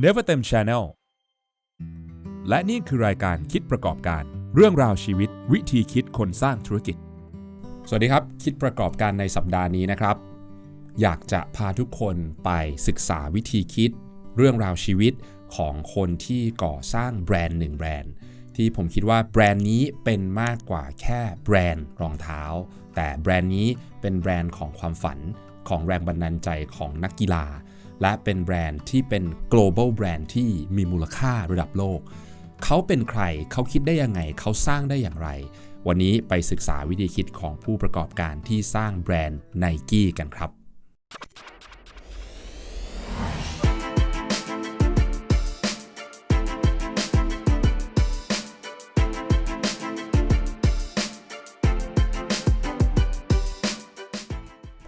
Never เต็ม Channel และนี่คือรายการคิดประกอบการ เรื่องราวชีวิต วิธีคิดคนสร้างธุรกิจ สวัสดีครับ คิดประกอบการในสัปดาห์นี้นะครับ อยากจะพาทุกคนไปศึกษาวิธีคิด เรื่องราวชีวิตของคนที่ก่อสร้างแบรนด์หนึ่งแบรนด์ ที่ผมคิดว่าแบรนด์นี้เป็นมากกว่าแค่แบรนด์รองเท้า แต่แบรนด์นี้เป็นแบรนด์ของความฝันของแรงบันดาลใจของนักกีฬา และเป็นแบรนด์ที่เป็น global brand ที่มีมูลค่าระดับโลก เขาเป็นใคร เขาคิดได้ยังไง เขาสร้างได้อย่างไร วันนี้ไปศึกษาวิธีคิดของผู้ประกอบการที่สร้างแบรนด์ไนกี้กันครับ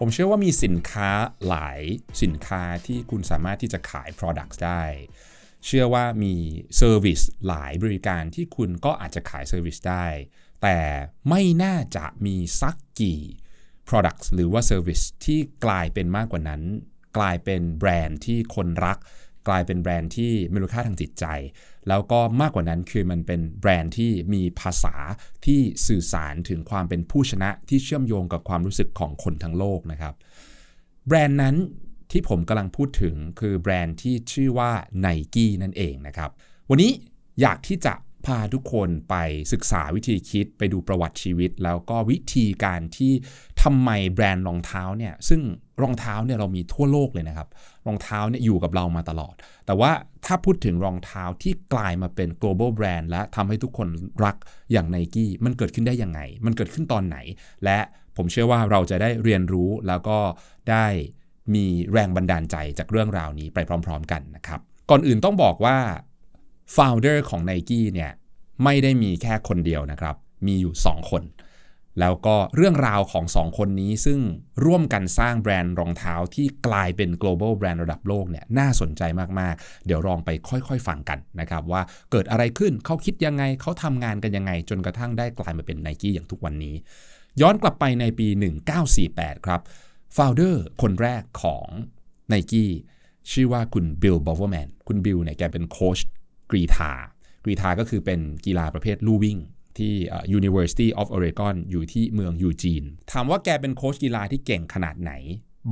ผมเชื่อว่ามีสินค้าหลายสินค้าที่คุณสามารถที่จะขาย Products ได้ เชื่อว่ามี Service หลายบริการที่คุณก็อาจจะขาย Service ได้ แต่ไม่น่าจะมีสักกี่ Products หรือว่า Service ที่กลายเป็นมากกว่านั้น กลายเป็นแบรนด์ที่คนรัก กลายเป็นแบรนด์ที่มีมูลค่าทางจิตใจ แล้วก็มากกว่านั้นคือมันเป็นแบรนด์ที่มีภาษาที่สื่อสารถึงความเป็นผู้ชนะที่เชื่อมโยงกับความรู้สึกของคนทั้งโลกนะครับแบรนด์นั้นที่ผมกำลังพูดถึงคือแบรนด์ที่ชื่อว่า n i กี้นั่นเองนะครับ วันนี้อยากที่จะ พาทุกคนไปศึกษาวิธีคิดไปดูประวัติชีวิต แล้วก็วิธีการที่ทำไมแบรนด์รองเท้าเนี่ยซึ่งรองเท้าเนี่ยเรามีทั่วโลกเลยนะครับ รองเท้าเนี่ยอยู่กับเรามาตลอด แต่ว่าถ้าพูดถึงรองเท้าที่กลายมาเป็น global brand และทำให้ทุกคนรักอย่าง n i กี้มันเกิดขึ้นได้ยังไง มันเกิดขึ้นตอนไหน และผมเชื่อว่าเราจะได้เรียนรู้แล้วก็ได้มีแรงบันดาลใจจากเรื่องราวนี้ไปพร้อม ๆ กันนะครับ ก่อนอื่นต้องบอกว่า founder ของ n i กี้เนี่ยไม่ได้มีแค่คนเดียวนะครับ มีอยู่ 2 คน แล้วก็เรื่องราวของ 2 คนนี้ซึ่งร่วมกันสร้างแบรนด์รองเท้าที่กลายเป็น global brand ระดับโลกเนี่ยน่าสนใจมาก ๆ เดี๋ยวลองไปค่อย ๆ ฟังกันนะครับ ว่าเกิดอะไรขึ้นเขาคิดยังไงเขาทำงานกันยังไง จนกระทั่งได้กลายมาเป็น n i กี้อย่างทุกวันนี้ ย้อนกลับไปในปี 1948 ครับ founder คนแรกของ n i กี้ชื่อว่าคุณบิลบอเวอร์แมนคุณบิลเนี่ยแกเป็นโค้ช กรีธากรีธาก็คือเป็นกีฬาประเภทลู่วิ่งที่ University of Oregon อยู่ที่เมืองยูจีน ถามว่าแกเป็นโค้ชกีฬาที่เก่งขนาดไหน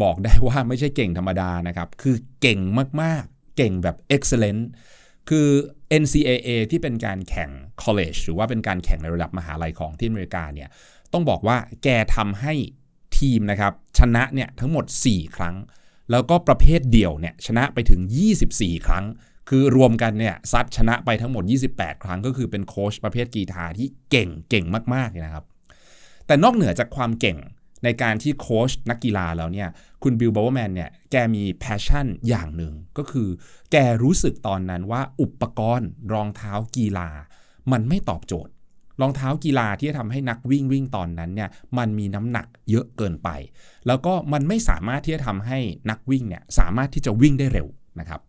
บอกได้ว่าไม่ใช่เก่งธรรมดานะครับ คือเก่งมากๆ เก่งแบบ excellent คือ NCAA ที่เป็นการแข่ง college หรือว่าเป็นการแข่งในระดับมหาลัยของที่อเมริกาเนี่ย ต้องบอกว่าแกทำให้ทีมนะครับ ชนะเนี่ยทั้งหมด 4 ครั้ง แล้วก็ประเภทเดี่ยวเนี่ยชนะไปถึง 24 ครั้ง คือรวมกันเนี่ยซัดชนะไปทั้งหมด 28 ครั้งก็คือเป็นโค้ชประเภทกีฬาที่เก่งเก่งมากๆเลยนะครับ แต่นอกเหนือจากความเก่งในการที่โค้ชนักกีฬาแล้วเนี่ยคุณบิลบาวแมนเนี่ยแกมีแพชชั่นอย่างหนึ่ง ก็คือแกรู้สึกตอนนั้นว่าอุปกรณ์รองเท้ากีฬา มันไม่ตอบโจทย์ รองเท้ากีฬาที่จะทำให้นักวิ่งวิ่งตอนนั้นเนี่ยมันมีน้ำหนักเยอะเกินไป แล้วก็มันไม่สามารถที่จะทำให้นักวิ่งเนี่ยสามารถที่จะวิ่งได้เร็วนะครับ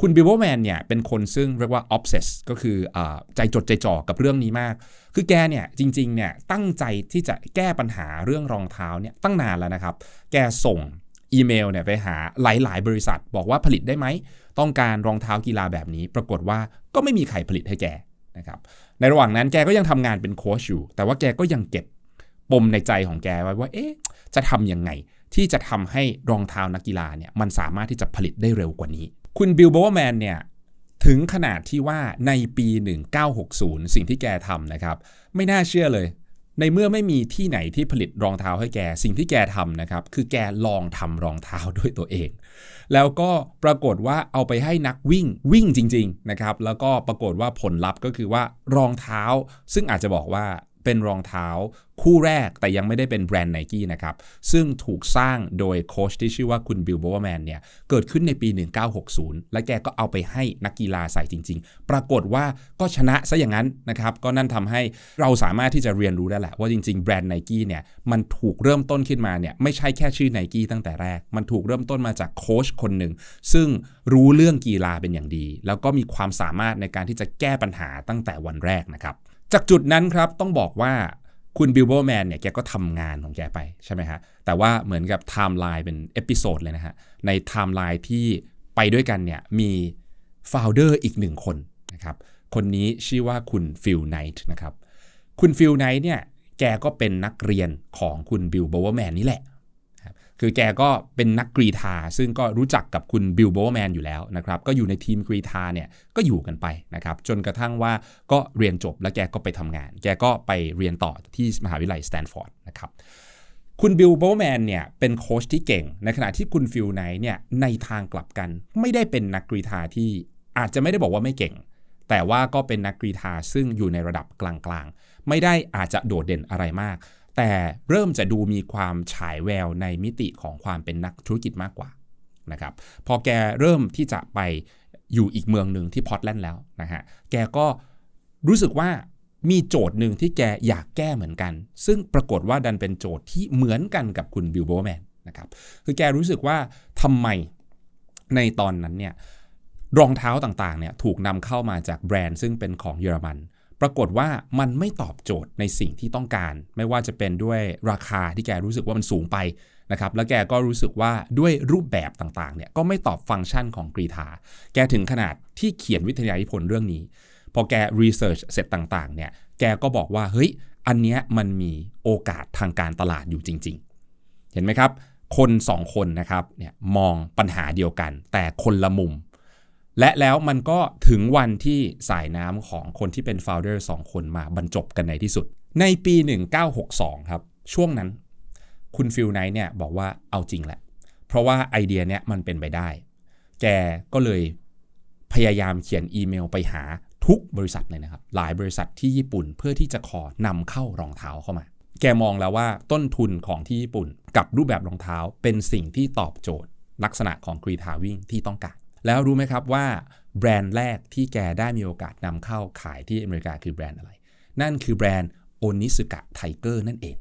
คุณบิลเบอร์แมนเนี่ยเป็นคนซึ่งเรียกว่า obsess ก็คืออใจจดใจจ่อกับเรื่องนี้มาก คือแกเนี่ยจริงๆเนี่ยตั้งใจที่จะแก้ปัญหาเรื่องรองเท้าเนี่ยตั้งนานแล้วนะครับ แกส่งอีเมลเนี่ยไปหาหลายๆ บริษัท บอกว่าผลิตได้ไหม ต้องการรองเท้ากีฬาแบบนี้ ปรากฏว่าก็ไม่มีใครผลิตให้แกนะครับในระหว่างนั้นแกก็ยังทำงานเป็นโค้ชอยู่ แต่ว่าแกก็ยังเก็บปมในใจของแกไว้ว่าเอ๊ะจะทำยังไงที่จะทำให้รองเท้านักกีฬาเนี่ยมันสามารถที่จะผลิตได้เร็วกว่านี้ คุณบิลโบว์แมนเนี่ยถึงขนาดที่ว่าในปี 1960 สิ่งที่แกทำนะครับ ไม่น่าเชื่อเลย ในเมื่อไม่มีที่ไหนที่ผลิตรองเท้าให้แก สิ่งที่แกทำนะครับ คือแกลองทำรองเท้าด้วยตัวเอง แล้วก็ปรากฏว่าเอาไปให้นักวิ่งวิ่งจริง ๆ นะครับ แล้วก็ปรากฏว่าผลลัพธ์ก็คือว่ารองเท้า ซึ่งอาจจะบอกว่า เป็นรองเท้าคู่แรกแต่ยังไม่ได้เป็นแบรนด์ไนกี้นะครับ ซึ่งถูกสร้างโดยโค้ชที่ชื่อว่าคุณบิลโบว์แมนเนี่ยเกิดขึ้นในปี 1960 และแกก็เอาไปให้นักกีฬาใส่จริง ๆ ปรากฏว่าก็ชนะซะอย่างนั้นนะครับ ก็นั่นทำให้เราสามารถที่จะเรียนรู้ได้แหละว่าจริง ๆ แบรนด์ไนกี้เนี่ยมันถูกเริ่มต้นขึ้นมาเนี่ยไม่ใช่แค่ชื่อไนกี้ตั้งแต่แรก มันถูกเริ่มต้นมาจากโค้ชคนหนึ่งซึ่งรู้เรื่องกีฬาเป็นอย่างดี แล้วก็มีความสามารถในการที่จะแก้ปัญหาตั้งแต่วันแรกนะครับ จากจุดนั้นครับต้องบอกว่าคุณบิลโบแมนเนี่ยแกก็ทำงานของแกไปใช่ไหมฮะแต่ว่าเหมือนกับไทม์ไลน์เป็นเอพิโซดเลยนะฮะในไทม์ไลน์ที่ไปด้วยกันเนี่ยมีโฟลเดอร์อีกหนึ่งคนนะครับคนนี้ชื่อว่าคุณฟิลไนท์นะครับคุณฟิลไนท์เนี่ยแกก็เป็นนักเรียนของคุณบิลโบว์แมนนี่แหละ คือแกก็เป็นนักกรีธาซึ่งก็รู้จักกับคุณบิลโบว์แมนอยู่แล้วนะครับก็อยู่ในทีมกรีธาเนี่ยก็อยู่กันไปนะครับจนกระทั่งว่าก็เรียนจบแล้วแกก็ไปทำงาน แกก็ไปเรียนต่อที่มหาวิทยาลัยสแตนฟอร์ดนะครับคุณบิลโบว์แมนเนี่ยเป็นโค้ชที่เก่ง ในขณะที่คุณฟิลไนเนี่ยในทางกลับกัน ไม่ได้เป็นนักกรีธาที่อาจจะไม่ได้บอกว่าไม่เก่ง แต่ว่าก็เป็นนักกรีธาซึ่งอยู่ในระดับกลางๆ ไม่ได้อาจจะโดดเด่นอะไรมาก แต่เริ่มจะดูมีความฉายแววในมิติของความเป็นนักธุรกิจมากกว่านะครับพอแกเริ่มที่จะไปอยู่อีกเมืองหนึ่งที่พอร์ตแลนด์แล้วนะฮะแกก็รู้สึกว่ามีโจทย์หนึ่งที่แกอยากแก้เหมือนกัน ซึ่งปรากฏว่าดันเป็นโจทย์ที่เหมือนกันกับคุณบิลโบแมนนะครับคือแกรู้สึกว่าทำไมในตอนนั้นเนี่ยรองเท้าต่างๆเนี่ยถูกนำเข้ามาจากแบรนด์ซึ่งเป็นของเยอรมัน ปรากฏว่ามันไม่ตอบโจทย์ในสิ่งที่ต้องการ ไม่ว่าจะเป็นด้วยราคาที่แกรู้สึกว่ามันสูงไปนะครับแล้วแกก็รู้สึกว่าด้วยรูปแบบต่างๆเนี่ยก็ไม่ตอบฟังก์ชันของกรีธาแกถึงขนาดที่เขียนวิทยานิพนธ์เรื่องนี้ พอแกรีเสิร์ชเสร็จต่างๆเนี่ยแกก็บอกว่าเฮ้ยอันเนี้ยมันมีโอกาสทางการตลาดอยู่จริง ๆ เห็นไหมครับ คนสองคนนะครับเนี่ยมองปัญหาเดียวกัน แต่คนละมุม และแล้วมันก็ถึงวันที่สายน้ำของคนที่เป็นโฟลเดอร์สองคนมาบรรจบกันในที่สุด ในปี 1962 ครับ ช่วงนั้นคุณฟิลไนท์เนี่ยบอกว่าเอาจริงแหละ เพราะว่าไอเดียเนี่ยมันเป็นไปได้ แกก็เลยพยายามเขียนอีเมลไปหาทุกบริษัทเลยนะครับ หลายบริษัทที่ญี่ปุ่นเพื่อที่จะขอนำเข้ารองเท้าเข้ามา แกมองแล้วว่าต้นทุนของที่ญี่ปุ่นกับรูปแบบรองเท้าเป็นสิ่งที่ตอบโจทย์ ลักษณะของกรีธาวิ่งที่ต้องการ แล้วรู้ไหมครับว่าแบรนด์แรกที่แกได้มีโอกาสนำเข้าขายที่อเมริกาคือแบรนด์อะไร นั่นคือแบรนด์โอนิสุกะไทเกอร์นั่นเอง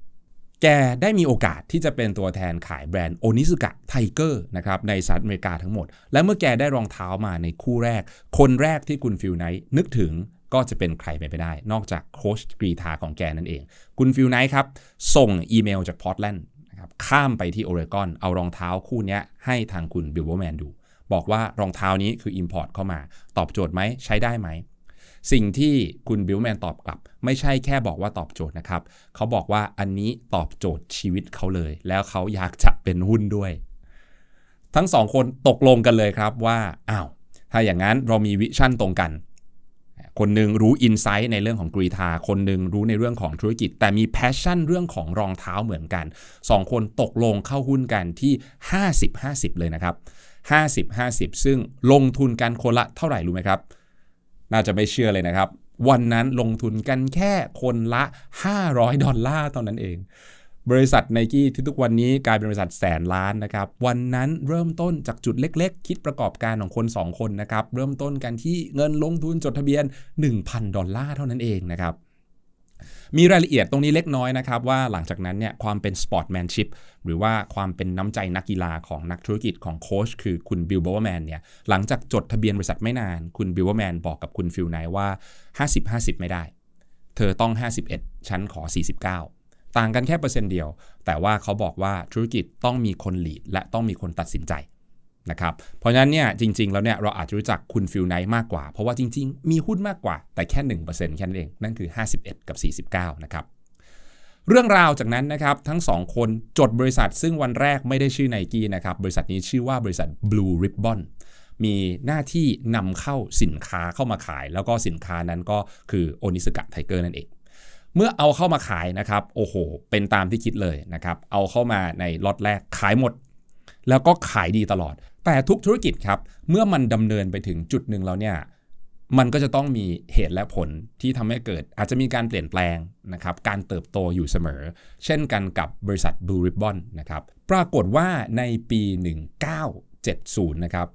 แกได้มีโอกาสที่จะเป็นตัวแทนขายแบรนด์โอนิสุกะไทเกอร์นะครับในสหรัฐอเมริกาทั้งหมด และเมื่อแกได้รองเท้ามาในคู่แรก คนแรกที่คุณฟิลไนท์นึกถึงก็จะเป็นใครไปไม่ได้ นอกจากโค้ชกรีธาของแกนั่นเอง คุณฟิลไนท์ครับ ส่งอีเมลจากพอร์ตแลนด์นะครับข้ามไปที่โอเรกอนเอารองเท้าคู่นี้ให้ทางคุณบิลโบแมนดู บอกว่ารองเท้านี้คือ Import เข้ามา ตอบโจทย์ไหมใช้ได้ไหม สิ่งที่คุณบิลแมนตอบกลับ ไม่ใช่แค่บอกว่าตอบโจทย์นะครับ เขาบอกว่าอันนี้ตอบโจทย์ชีวิตเขาเลย แล้วเขาอยากจะเป็นหุ้นด้วย ทั้งสองคนตกลงกันเลยครับว่าอ้าวถ้าอย่างนั้นเรามีวิชั่นตรงกันคนหนึ่งรู้อินไซต์ในเรื่องของกรีธา คนหนึ่งรู้ในเรื่องของธุรกิจ แต่มีแพชชั่นเรื่องของรองเท้าเหมือนกันสองคนตกลงเข้าหุ้นกันที่ 50-50 เลยนะครับ 50-50 ซึ่งลงทุนกันคนละเท่าไหร่รู้ไหมครับ น่าจะไม่เชื่อเลยนะครับ วันนั้นลงทุนกันแค่คนละ 500 ดอลลาร์เท่านั้นเอง บริษัทไนกี้ที่ทุกวันนี้กลายเป็นบริษัทแสนล้านนะครับ วันนั้นเริ่มต้นจากจุดเล็กๆ คิดประกอบการของคน 2 คนนะครับ เริ่มต้นกันที่เงินลงทุนจดทะเบียน 1,000 ดอลลาร์เท่านั้นเองนะครับ มีรายละเอียดตรงนี้เล็กน้อยนะครับ ว่าหลังจากนั้นเนี่ยความเป็นสปอร์ตแมนชิพหรือว่าความเป็นน้ำใจนักกีฬาของนักธุรกิจของโค้ชคือคุณบิลบ o ว e r แมนเนี่ยหลังจากจดทะเบียนบริษัทไม่นาน คุณบิลบ o ว e r แมนบอกกับคุณฟิลไนว่า 50-50 ไม่ได้ เธอต้อง 51 ฉันขอ 49ต่างกันแค่เปอร์เซ็นต์เดียว แต่ว่าเขาบอกว่าธุรกิจต้องมีคนหลีดและต้องมีคนตัดสินใจ นะครับเพราะฉะนั้นเนี่ยจริง ๆ แล้วเนี่ยเราอาจจะรู้จักคุณฟิลไนท์มากกว่า เพราะว่าจริง ๆ มีหุ้นมากกว่า แต่แค่ 1%แค่นั้นเอง นั่นคือ 51 กับ 49 นะครับ เรื่องราวจากนั้นนะครับ ทั้ง 2 คนจดบริษัทซึ่งวันแรกไม่ได้ชื่อไนกี้นะครับ บริษัทนี้ชื่อว่าบริษัท Blue Ribbon มีหน้าที่นำเข้าสินค้าเข้ามาขาย แล้วก็สินค้านั้นก็คือโอนิสกะไทเกอร์นั่นเองเมื่อเอาเข้ามาขายนะครับโอ้โห เป็นตามที่คิดเลยนะครับ เอาเข้ามาในล็อตแรกขายหมด แล้วก็ขายดีตลอด แต่ทุกธุรกิจครับเมื่อมันดำเนินไปถึงจุดหนึ่งแล้วเนี่ยมันก็จะต้องมีเหตุและผลที่ทำให้เกิดอาจจะมีการเปลี่ยนแปลงนะครับการเติบโตอยู่เสมอ เช่นกันกับบริษัท Blue Ribbon นะครับปรากฏว่าในปี 1970 นะครับ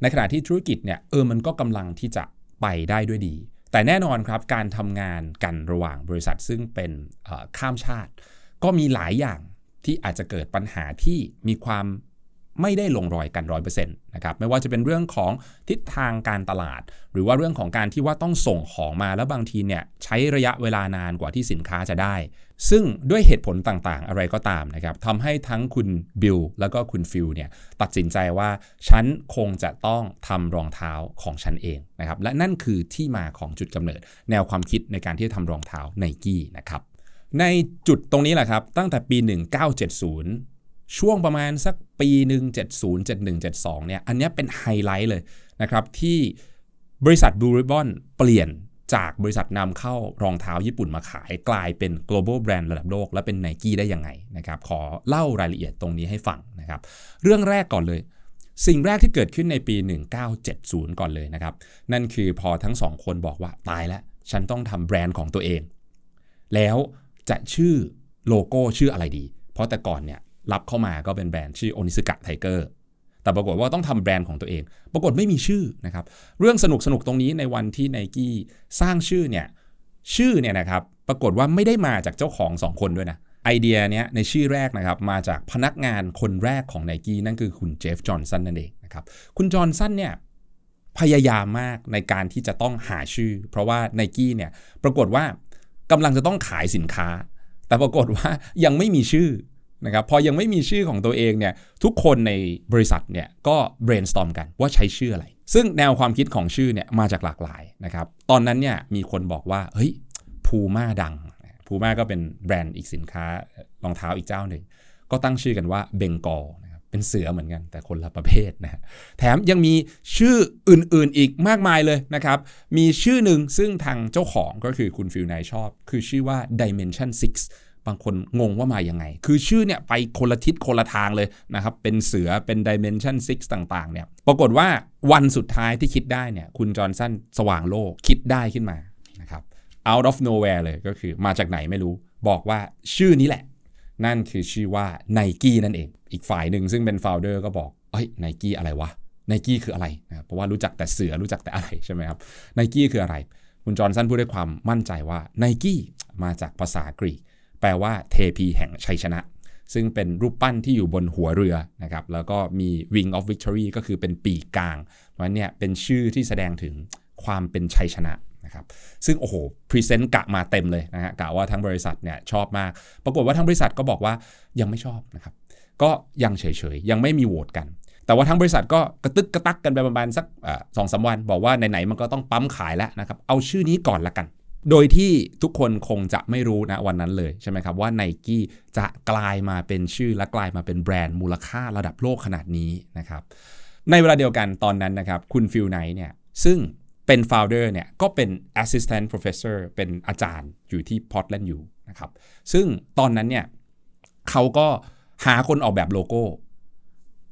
ในขณะที่ธุรกิจเนี่ยเออมันก็กำลังที่จะไปได้ด้วยดี แต่แน่นอนครับการทำงานกันระหว่างบริษัทซึ่งเป็นข้ามชาติ ก็มีหลายอย่างที่อาจจะเกิดปัญหาที่มีความ ไม่ได้ลงรอยกัน100%นต์นะครับไม่ว่าจะเป็นเรื่องของทิศทางการตลาด หรือว่าเรื่องของการที่ว่าต้องส่งของมาแล้วบางทีเนี่ยใช้ระยะเวลานานกว่าที่สินค้าจะได้ ซึ่งด้วยเหตุผลต่างๆ อะไรก็ตามนะครับทำให้ทั้งคุณบิลแล้วก็คุณฟิลเนี่ยตัดสินใจว่าฉันคงจะต้องทำรองเท้าของฉันเองนะครับและนั่นคือที่มาของจุดกำเนิด แนวความคิดในการที่จะทำรองเท้าไนกี้นะครับในจุดตรงนี้แหละครับ ตั้งแต่ปี 1970 ช่วงประมาณสักปีหนึ่ง70 71 72เนี่ยอันนี้เป็นไฮไลท์เลยนะครับที่บริษัท Blue Ribbon เปลี่ยนจากบริษัทนำเข้ารองเท้าญี่ปุ่นมาขายกลายเป็น global brand ระดับโลก และเป็น n i กี้ได้ยังไงนะครับขอเล่ารายละเอียดตรงนี้ให้ฟังนะครับเรื่องแรกก่อนเลย สิ่งแรกที่เกิดขึ้นในปี 1970 ก่อนเลยนะครับ นั่นคือพอทั้งสองคนบอกว่าตายแล้ว ฉันต้องทำแบรนด์ของตัวเอง แล้วจะชื่อโลโก้ชื่ออะไรดี เพราะแต่ก่อนเนี่ย รับเข้ามาก็เป็นแบรนด์ชื่อโอนิสกะไทเกอร์แต่ปรากฏว่าต้องทำแบรนด์ของตัวเอง ปรากฏไม่มีชื่อนะครับ เรื่องสนุกสนุกตรงนี้ในวันที่ไนกี้สร้างชื่อเนี่ย ชื่อเนี่ยนะครับ ปรากฏว่าไม่ได้มาจากเจ้าของ 2 คนด้วยนะ ไอเดียเนี้ยในชื่อแรกนะครับ มาจากพนักงานคนแรกของไนกี้นั่นคือคุณเจฟจอห์นสันนั่นเองนะครับ คุณจอห์นสันเนี่ยพยายามมากในการที่จะต้องหาชื่อ เพราะว่าไนกี้เนี่ย ปรากฏว่ากำลังจะต้องขายสินค้า แต่ปรากฏว่ายังไม่มีชื่อ นะครับพอยังไม่มีชื่อของตัวเองเนี่ยทุกคนในบริษัทเนี่ยก็ brainstorm กันว่าใช้ชื่ออะไร ซึ่งแนวความคิดของชื่อเนี่ยมาจากหลากหลายนะครับตอนนั้นเนี่ยมีคนบอกว่าเฮ้ยพูม่าดังพูม่าก็เป็นแบรนด์อีกสินค้ารองเท้าอีกเจ้าหนึ่ง ก็ตั้งชื่อกันว่าเบงกอลนะครับเป็นเสือเหมือนกันแต่คนละประเภทนะแถมยังมีชื่ออื่นๆอีกมากมายเลยนะครับ มีชื่อหนึ่งซึ่งทางเจ้าของก็คือคุณฟิลไนชอบ คือชื่อว่า Dimension 6 บางคนงงว่ามาอยังไง คือชื่อเนี่ยไปคนละทิศคนละทางเลยนะครับ เป็นเสือเป็น Dimension 6ต่างๆเนี่ย ปรากฏว่าวันสุดท้ายที่คิดได้เนี่ย คุณจอร์นสันสว่างโลกคิดได้ขึ้นมานะครับ out of nowhere เลยก็คือมาจากไหนไม่รู้ บอกว่าชื่อนี้แหละ นั่นคือชื่อว่า Nike นั่นเอง อีกฝ่ายหนึ่งซึ่งเป็น founder ก็บอกเฮ้ย Nike อะไรวะ Nike คืออะไรนะเพราะว่ารู้จักแต่เสือรู้จักแต่อะไรใช่ไหมครับ Nike คืออะไร คุณจอร์นสันพูดด้วยความมั่นใจว่า Nike มาจากภาษากรีก แปลว่าเทพีแห่งชัยชนะ ซึ่งเป็นรูปปั้นที่อยู่บนหัวเรือนะครับ แล้วก็มี Wing of Victory ก็คือเป็นปีกกลางเพราะเนี่ยเป็นชื่อที่แสดงถึงความเป็นชัยชนะนะครับ ซึ่งโอ้โห พรีเซนต์กะมาเต็มเลยนะฮะกะว่าทั้งบริษัทเนี่ยชอบมาก ปรากฏว่าทั้งบริษัทก็บอกว่ายังไม่ชอบนะครับ ก็ยังเฉยๆ ยังไม่มีโหวตกัน แต่ว่าทั้งบริษัทก็กระตึกกระตักกันไปประมาณสักสองสาวัน บอกว่าไหนๆมันก็ต้องปั๊มขายแล้วนะครับ เอาชื่อนี้ก่อนละกัน โดยที่ทุกคนคงจะไม่รู้นะวันนั้นเลยใช่ไหมครับว่าไนกี้จะกลายมาเป็นชื่อและกลายมาเป็นแบรนด์มูลค่าระดับโลกขนาดนี้นะครับในเวลาเดียวกันตอนนั้นนะครับคุณฟิลไนท์เนี่ยซึ่งเป็น founder เนี่ยก็เป็น assistant professor เป็นอาจารย์อยู่ที่ Portland อยู่นะครับซึ่งตอนนั้นเนี่ยเขาก็หาคนออกแบบโลโก้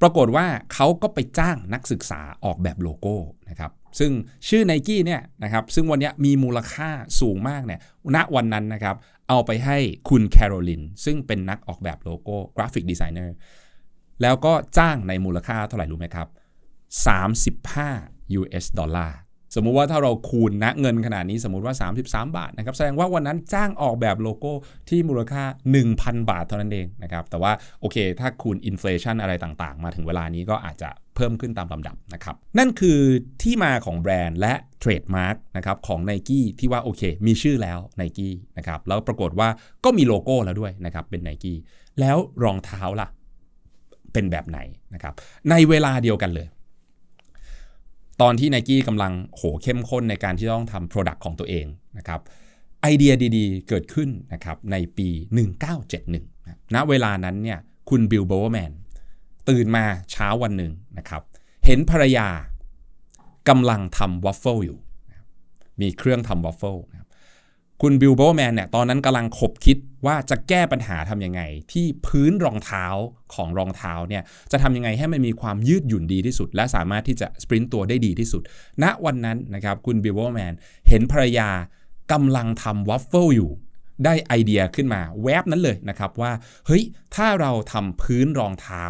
ปรากฏว่าเขาก็ไปจ้างนักศึกษาออกแบบโลโก้นะครับ ซึ่งชื่อ n นกี้เนี่ยนะครับซึ่งวันนี้มีมูลค่าสูงมากเนี่ยณวันนั้นนะครับเอาไปให้คุณแคโรลินซึ่งเป็นนักออกแบบโลโก้กราฟิกดีไซเนอร์แล้วก็จ้างในมูลค่าเท่าไหร่รู้ไหมครับ 35 US ดอลลาร์ มมุติว่าถ้าเราคูณนะเงินขนาดนี้สมมุติว่า 33 บาทนะครับแสดงว่าวันนั้นจ้างออกแบบโลโก้ที่มูลค่า 1,000 บาทเท่านั้นเองนะครับแต่ว่าโอเค ถ้าคูณอินฟลชันอะไรต่างๆ มาถึงเวลานี้ก็อาจจะเพิ่มขึ้นตามลำดับนะครับ นั่นคือที่มาของแบรนด์และเทรดมาร์กนะครับของ n i กี้ที่ว่าโอเค มีชื่อแล้ว n i กี้นะครับแล้วปรากฏว่าก็มีโลโก้แล้วด้วยนะครับเป็น n i กี้แล้วรองเท้าล่ะ เป็นแบบไหนนะครับในเวลาเดียวกันเลย ตอนที่ไนกี้กำลังโหเข้มข้นในการที่ต้องทำ Product ของตัวเองนะครับไอเดียดีๆ เกิดขึ้นนะครับในปี 1971นะณเวลานั้นเนี่ยคุณบิลโบว์แมนตื่นมาเช้าวันหนึ่งนะครับเห็นภรรยากำลังทำวัฟเฟิลอยู่ มีเครื่องทำวัฟเฟิล คุณบิลโบแมนเนี่ยตอนนั้นกำลังขบคิดว่าจะแก้ปัญหาทำยังไง ที่พื้นรองเท้าของรองเท้าเนี่ยจะทำยังไงให้มันมีความยืดหยุ่นดีที่สุด และสามารถที่จะสปรินต์ตัวได้ดีที่สุด ณวันนั้นนะครับคุณบิลโบแมนเห็นภรรยากำลังทำวัฟเฟิลอยู่ ได้ไอเดียขึ้นมาแวบนั้นเลยนะครับว่า เฮ้ย ถ้าเราทำพื้นรองเท้า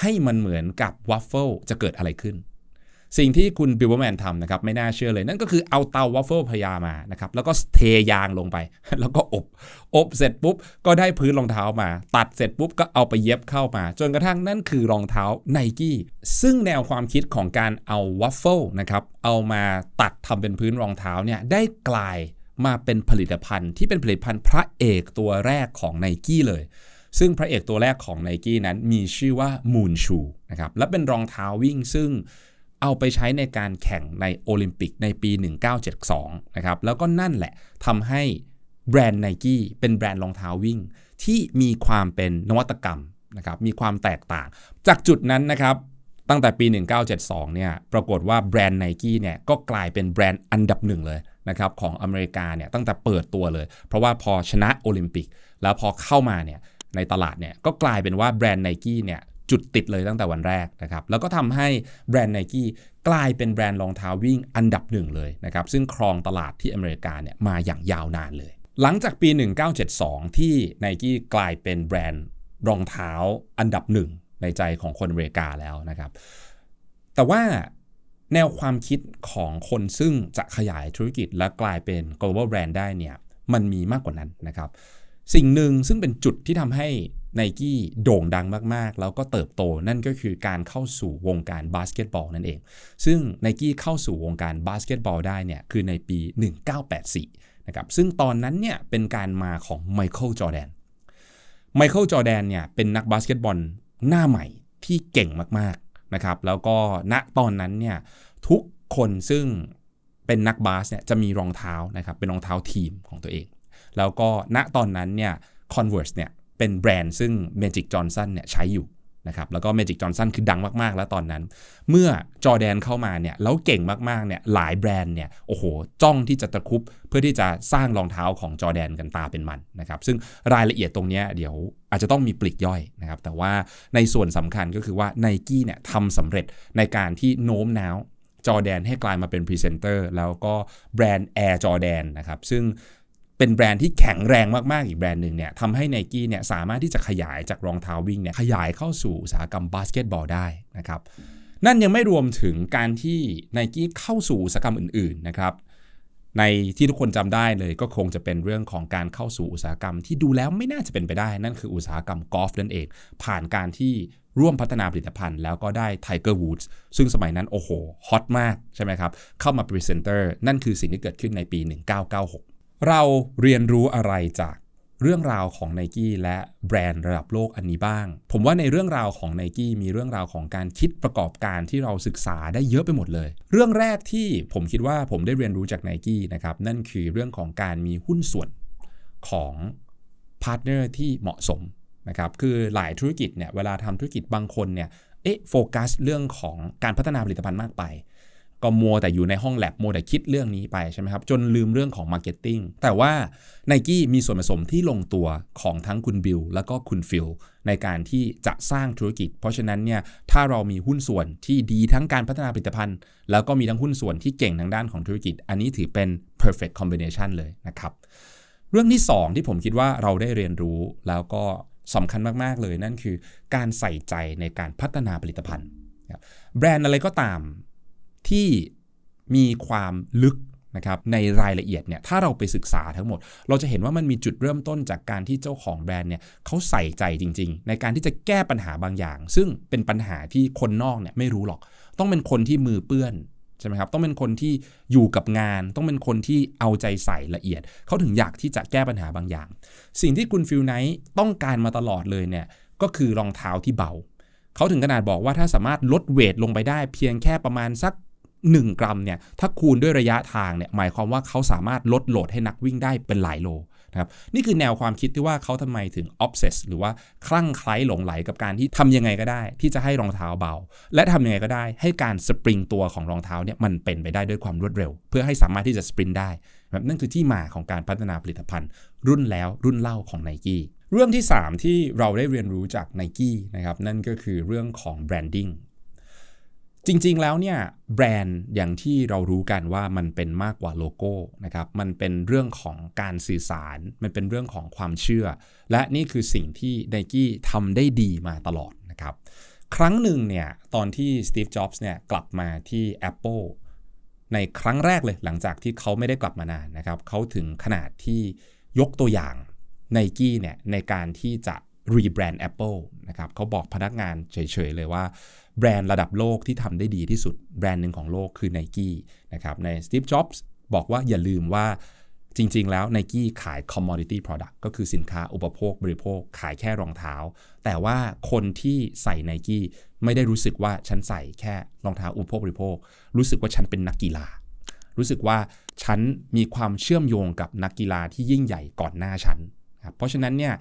ให้มันเหมือนกับวัฟเฟิลจะเกิดอะไรขึ้น สิ่งที่คุณบิลเบอร์แมนทำนะครับไม่น่าเชื่อเลย นั่นก็คือเอาเตาวัฟเฟิลพยามานะครับแล้วก็เทยางลงไป แล้วก็อบ อบเสร็จปุ๊บ ก็ได้พื้นรองเท้ามา ตัดเสร็จปุ๊บ ก็เอาไปเย็บเข้ามา จนกระทั่งนั่นคือรองเท้าไนกี้ซึ่งแนวความคิดของการเอาวัฟเฟิลนะครับเอามาตัดทำเป็นพื้นรองเท้าเนี่ยได้กลายมาเป็นผลิตภัณฑ์ที่เป็นผลิตภัณฑ์พระเอกตัวแรกของไนกี้เลยซึ่งพระเอกตัวแรกของไนกี้นั้นมีชื่อว่า Moon Shoe นะครับและเป็นรองเท้าวิ่งซึ่ง เอาไปใช้ในการแข่งในโอลิมปิกในปี 1972 นะครับ แล้วก็นั่นแหละทำให้แบรนด์ไนกี้เป็นแบรนด์รองเท้าวิ่ง ที่มีความเป็นนวัตกรรมนะครับ มีความแตกต่าง จากจุดนั้นนะครับ ตั้งแต่ปี 1972 เนี่ย ปรากฏว่าแบรนด์ไนกี้เนี่ย ก็กลายเป็นแบรนด์อันดับหนึ่งเลยนะครับของอเมริกาเนี่ยตั้งแต่เปิดตัวเลย เพราะว่าพอชนะโอลิมปิก แล้วพอเข้ามาเนี่ยในตลาดเนี่ยก็กลายเป็นว่าแบรนด์ไนกี้เนี่ย จุดติดเลยตั้งแต่วันแรกนะครับ แล้วก็ทำให้แบรนด์ไนกี้กลายเป็นแบรนด์รองเท้าวิ่งอันดับหนึ่งเลยนะครับ ซึ่งครองตลาดที่อเมริกาเนี่ยมาอย่างยาวนานเลย หลังจากปี 1972 ที่ไนกี้กลายเป็นแบรนด์รองเท้าอันดับหนึ่งในใจของคนอเมริกาแล้วนะครับ แต่ว่าแนวความคิดของคนซึ่งจะขยายธุรกิจและกลายเป็น global brand ได้เนี่ยมันมีมากกว่านั้นนะครับ สิ่งหนึ่งซึ่งเป็นจุดที่ทำให้ ไนกี้โด่งดังมากๆ แล้วก็เติบโตนั่นก็คือการเข้าสู่วงการบาสเกตบอลนั่นเอง ซึ่งไนกี้เข้าสู่วงการบาสเกตบอลได้เนี่ยคือในปี 1984 นะครับ ซึ่งตอนนั้นเนี่ยเป็นการมาของไมเคิลจอแดน ไมเคิลจอแดนเนี่ยเป็นนักบาสเกตบอลหน้าใหม่ที่เก่งมากๆ นะครับ แล้วก็ณตอนนั้นเนี่ยทุกคนซึ่งเป็นนักบาสเนี่ยจะมีรองเท้านะครับเป็นรองเท้าทีมของตัวเอง แล้วก็ณตอนนั้นเนี่ย Converse เนี่ย เป็นแบรนด์ซึ่ง Magic Johnson เนี่ยใช้อยู่นะครับแล้วก็ Magic Johnson คือดังมาก ๆ แล้วตอนนั้น เมื่อจอแดนเข้ามาเนี่ยแล้วเก่งมาก ๆ เนี่ยหลายแบรนด์เนี่ยโอ้โห จ้องที่จะตะคุบเพื่อที่จะสร้างรองเท้าของจอแดนกันตาเป็นมันนะครับซึ่งรายละเอียดตรงนี้เดี๋ยวอาจจะต้องมีปลีกย่อยนะครับแต่ว่าในส่วนสำคัญก็คือว่า n i กี้เนี่ยทำสำเร็จในการที่โน้มน้าวจอแดนให้กลายมาเป็นพรีเซนเตอร์แล้วก็แบรนด์ Air Jordan นะครับซึ่ง เป็นแบรนด์ที่แข็งแรงมาก ๆ อีกแบรนด์หนึ่งเนี่ยทำให้ไนกี้เนี่ยสามารถที่จะขยายจากรองเท้าวิ่งเนี่ยขยายเข้าสู่อุตสาหกรรมบาสเกตบอลได้นะครับนั่นยังไม่รวมถึงการที่ไนกี้เข้าสู่อุตสาหกรรมอื่น ๆ นะครับในที่ทุกคนจำได้เลยก็คงจะเป็นเรื่องของการเข้าสู่อุตสาหกรรมที่ดูแล้วไม่น่าจะเป็นไปได้ นั่นคืออุตสาหกรรมกอล์ฟนั่นเอง ผ่านการที่ร่วมพัฒนาผลิตภัณฑ์ แล้วก็ได้ Tiger Woods ซึ่งสมัยนั้นโอ้โหฮอตมากใช่ไหมครับ เข้ามาพรีเซนเตอร์นั่นคือสิ่งที่เกิดขึ้นในปี 1996 เราเรียนรู้อะไรจากเรื่องราวของ n i กี้และแบรนด์ระดับโลกอันนี้บ้าง ผมว่าในเรื่องราวของ n i กี้มีเรื่องราวของการคิดประกอบการที่เราศึกษาได้เยอะไปหมดเลย เรื่องแรกที่ผมคิดว่าผมได้เรียนรู้จาก n i กี้นะครับนั่นคือเรื่องของการมีหุ้นส่วนของพาร์ทเนอร์ที่เหมาะสมนะครับคือหลายธุรกิจเนี่ยเวลาทำธุรกิจบางคนเนี่ยเอ๊ะโฟกัสเรื่องของการพัฒนาผลิตภัณฑ์มากไป ก็มัวแต่อยู่ในห้องแลบมัวแต่คิดเรื่องนี้ไปใช่ไหมครับ จนลืมเรื่องของมาร์เก็ตติ้งแต่ว่า n i กี้มีส่วนผสมที่ลงตัวของทั้งคุณบิลแล้วก็คุณฟิลในการที่จะสร้างธุรกิจ เพราะฉะนั้นเนี่ยถ้าเรามีหุ้นส่วนที่ดีทั้งการพัฒนาผลิตภัณฑ์ แล้วก็มีทั้งหุ้นส่วนที่เก่งทางด้านของธุรกิจ อันนี้ถือเป็น perfect combination เลยนะครับเรื่องที่ 2 ที่ผมคิดว่าเราได้เรียนรู้แล้วก็สำคัญมาก ๆ เลยนั่นคือการใส่ใจในการพัฒนาผลิตภัณฑ์แบรนด์อะไรก็ตาม ที่มีความลึกนะครับในรายละเอียดเนี่ยถ้าเราไปศึกษาทั้งหมด เราจะเห็นว่ามันมีจุดเริ่มต้นจากการที่เจ้าของแบรนด์เนี่ยเขาใส่ใจจริง ๆ ในการที่จะแก้ปัญหาบางอย่าง ซึ่งเป็นปัญหาที่คนนอกเนี่ยไม่รู้หรอก ต้องเป็นคนที่มือเปื้อนใช่ไหมครับต้องเป็นคนที่อยู่กับงาน ต้องเป็นคนที่เอาใจใส่ละเอียด เขาถึงอยากที่จะแก้ปัญหาบางอย่าง สิ่งที่คุณฟิลไนท์ต้องการมาตลอดเลยเนี่ยก็คือรองเท้าที่เบาเขาถึงขนาดบอกว่าถ้าสามารถลดเวทลงไปได้เพียงแค่ประมาณสัก 1 กรัมเนี่ยถ้าคูณด้วยระยะทางเนี่ยหมายความว่าเขาสามารถลดโหลดให้นักวิ่งได้เป็นหลายโลนะครับนี่คือแนวความคิดที่ว่าเขาทำไมถึง obsess หรือว่าคลั่งไคล้หลงไหลกับการที่ทำยังไงก็ได้ ที่จะให้รองเท้าเบา และทำยังไงก็ได้ ให้การสปริงตัวของรองเท้าเนี่ยมันเป็นไปได้ด้วยความรวดเร็ว เพื่อให้สามารถที่จะสปรินได้แบบนั่นคือที่มาของการพัฒนาผลิตภัณฑ์ รุ่นแล้วรุ่นเล่าของ n i กี้เรื่องที่ 3 ที่เราได้เรียนรู้จาก n i กี้นะครับนั่นก็คือเรื่องของแบรนดิ้ง จริงๆแล้วเนี่ยแบรนด์อย่างที่เรารู้กันว่ามันเป็นมากกว่าโลโก้นะครับมันเป็นเรื่องของการสื่อสาร มันเป็นเรื่องของความเชื่อ และนี่คือสิ่งที่ไนกี้ทำได้ดีมาตลอดนะครับครั้งหนึ่งเนี่ยตอนที่สตีฟจ็อบส์เนี่ยกลับมาที่ Apple ในครั้งแรกเลยหลังจากที่เขาไม่ได้กลับมานานนะครับเขาถึงขนาดที่ยกตัวอย่าง n i กี้เนี่ยในการที่จะรีแบรนด์ Apple นะครับเขาบอกพนักงานเฉยๆเลยว่า แบรนด์ระดับโลกที่ทำได้ดีที่สุดแบรนด์หนึ่งของโลกคือ n i กี้นะครับใน Steve Jobs บอกว่าอย่าลืมว่าจริง ๆ แล้ว n i กี้ขาย commodity product ก็คือสินค้าอุปโภคบริโภค ขายแค่รองเท้า แต่ว่าคนที่ใส่ n i กี้ไม่ได้รู้สึกว่าฉันใส่แค่รองเท้าอุปโภคบริโภค รู้สึกว่าฉันเป็นนักกีฬา รู้สึกว่าฉันมีความเชื่อมโยงกับนักกีฬาที่ยิ่งใหญ่ก่อนหน้าฉัน เพราะฉะนั้นเนี่ย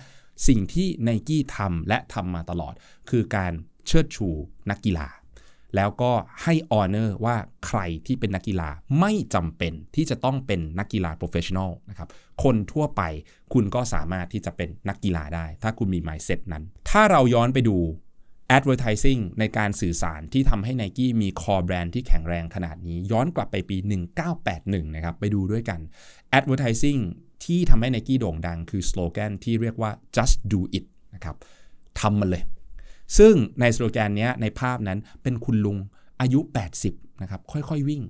สิ่งที่ n i กี้ทำและทำมาตลอด คือการ เชิดชูนักกีฬา แล้วก็ให้ออเนอร์ว่าใครที่เป็นนักกีฬาไม่จำเป็นที่จะต้องเป็นนักกีฬาโปรเฟชชั่นอลนะครับคนทั่วไปคุณก็สามารถที่จะเป็นนักกีฬาได้ ถ้าคุณมี mindset นั้น ถ้าเราย้อนไปดู advertising ในการสื่อสารที่ทำให้ n i กี้มี core brand ที่แข็งแรงขนาดนี้ ย้อนกลับไปปี 1981 นะครับ ไปดูด้วยกัน advertising ที่ทำให้ n i กี้โด่งดังคือสโลแกนที่เรียกว่า just do it นะครับทำมันเลย ซึ่งในสโลแกนนี้ในภาพนั้นเป็นคุณลุงอายุ 80 นะครับ ค่อยๆวิ่ง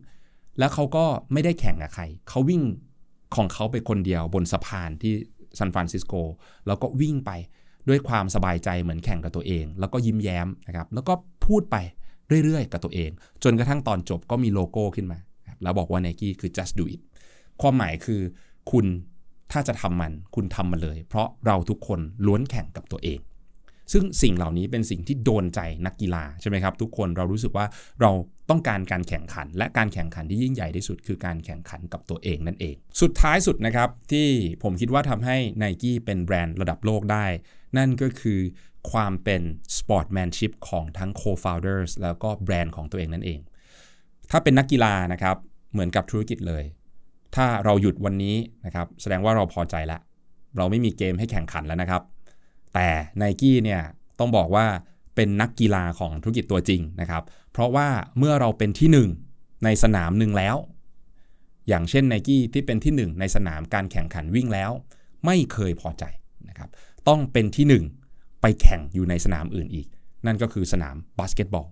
แล้วเขาก็ไม่ได้แข่งกับใคร เขาวิ่งของเขาไปคนเดียวบนสะพานที่ซานฟรานซิสโก แล้วก็วิ่งไปด้วยความสบายใจเหมือนแข่งกับตัวเอง แล้วก็ยิ้มแย้มนะครับ แล้วก็พูดไปเรื่อยๆ กับตัวเอง จนกระทั่งตอนจบก็มีโลโก้ขึ้นมา แล้วบอกว่า n i กี้คือ just do it ความหมายคือคุณถ้าจะทำมัน คุณทำมันเลย เพราะเราทุกคนล้วนแข่งกับตัวเอง ซึ่งสิ่งเหล่านี้เป็นสิ่งที่โดนใจนักกีฬาใช่ไหมครับทุกคนเรารู้สึกว่าเราต้องการการแข่งขัน และการแข่งขันที่ยิ่งใหญ่ที่สุด คือการแข่งขันกับตัวเองนั่นเอง สุดท้ายสุดนะครับที่ผมคิดว่าทำให้ n i กี้เป็นแบรนด์ระดับโลกได้ นั่นก็คือความเป็น sportsmanship ของทั้ง co-founders แล้วก็แบรนด์ของตัวเองนั่นเอง ถ้าเป็นนักกีฬานะครับเหมือนกับธุรกิจเลย ถ้าเราหยุดวันนี้นะครับแสดงว่าเราพอใจแล้วเราไม่มีเกมให้แข่งขันแล้วนะครับ แต่ n i กี้เนี่ยต้องบอกว่าเป็นนักกีฬาของธุรกิจตัวจริงนะครับ เพราะว่าเมื่อเราเป็นที่ 1 ในสนามหนึ่งแล้ว อย่างเช่น n i กี้ที่เป็นที่ 1 ในสนามการแข่งขันวิ่งแล้ว ไม่เคยพอใจนะครับ ต้องเป็นที่ 1 ไปแข่งอยู่ในสนามอื่นอีก นั่นก็คือสนามบาสเกตบอล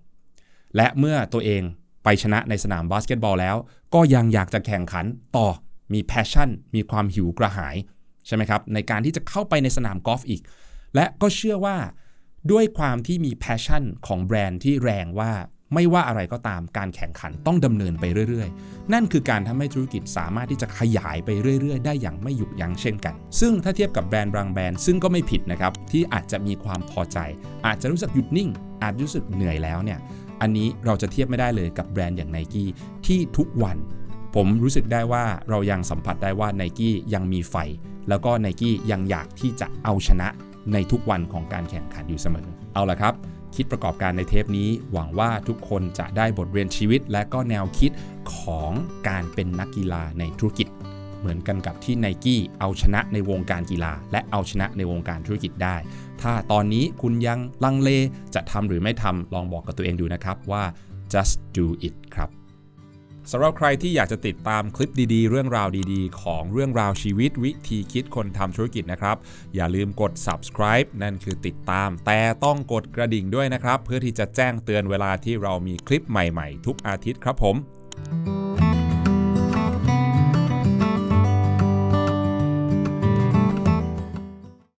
และเมื่อตัวเองไปชนะในสนามบาสเกตบอลแล้ว ก็ยังอยากจะแข่งขันต่อมีแพชชั่น มีความหิวกระหายใช่ไหมครับในการที่จะเข้าไปในสนามกอล์ฟอีก และก็เชื่อว่าด้วยความที่มีแพชชั่นของแบรนด์ที่แรงว่าไม่ว่าอะไรก็ตามการแข่งขันต้องดำเนินไปเรื่อยๆ นั่นคือการทำให้ธุรกิจสามารถที่จะขยายไปเรื่อยๆ ได้อย่างไม่หยุดยั้งเช่นกัน ซึ่งถ้าเทียบกับแบรนด์บางแบรนด์ซึ่งก็ไม่ผิดนะครับ ที่อาจจะมีความพอใจ อาจจะรู้สึกหยุดนิ่ง อาจรู้สึกเหนื่อยแล้วเนี่ย อันนี้เราจะเทียบไม่ได้เลยกับแบรนด์อย่าง n i กี้ที่ทุกวัน ผมรู้สึกได้ว่าเรายังสัมผัสได้ว่า n i กี้ยังมีไฟ แล้วก็ n i กี้ยังอยากที่จะเอาชนะ ในทุกวันของการแข่งขันอยู่เสมอ เอาละครับคิดประกอบการในเทปนี้ หวังว่าทุกคนจะได้บทเรียนชีวิต และก็แนวคิดของการเป็นนักกีฬาในธุรกิจ เหมือนกันกับที่ n i กี้เอาชนะในวงการกีฬา และเอาชนะในวงการธุรกิจได้ ถ้าตอนนี้คุณยังลังเลจะทำหรือไม่ทำลองบอกกับตัวเองดูนะครับว่า just do it สำหรับใครที่อยากจะติดตามคลิปดีๆ เรื่องราวดีๆ ของเรื่องราวชีวิตวิธีคิดคนทำธุรกิจนะครับ อย่าลืมกด subscribe นั่นคือติดตาม แต่ต้องกดกระดิ่งด้วยนะครับ เพื่อที่จะแจ้งเตือนเวลาที่เรามีคลิปใหม่ๆ ทุกอาทิตย์ครับผม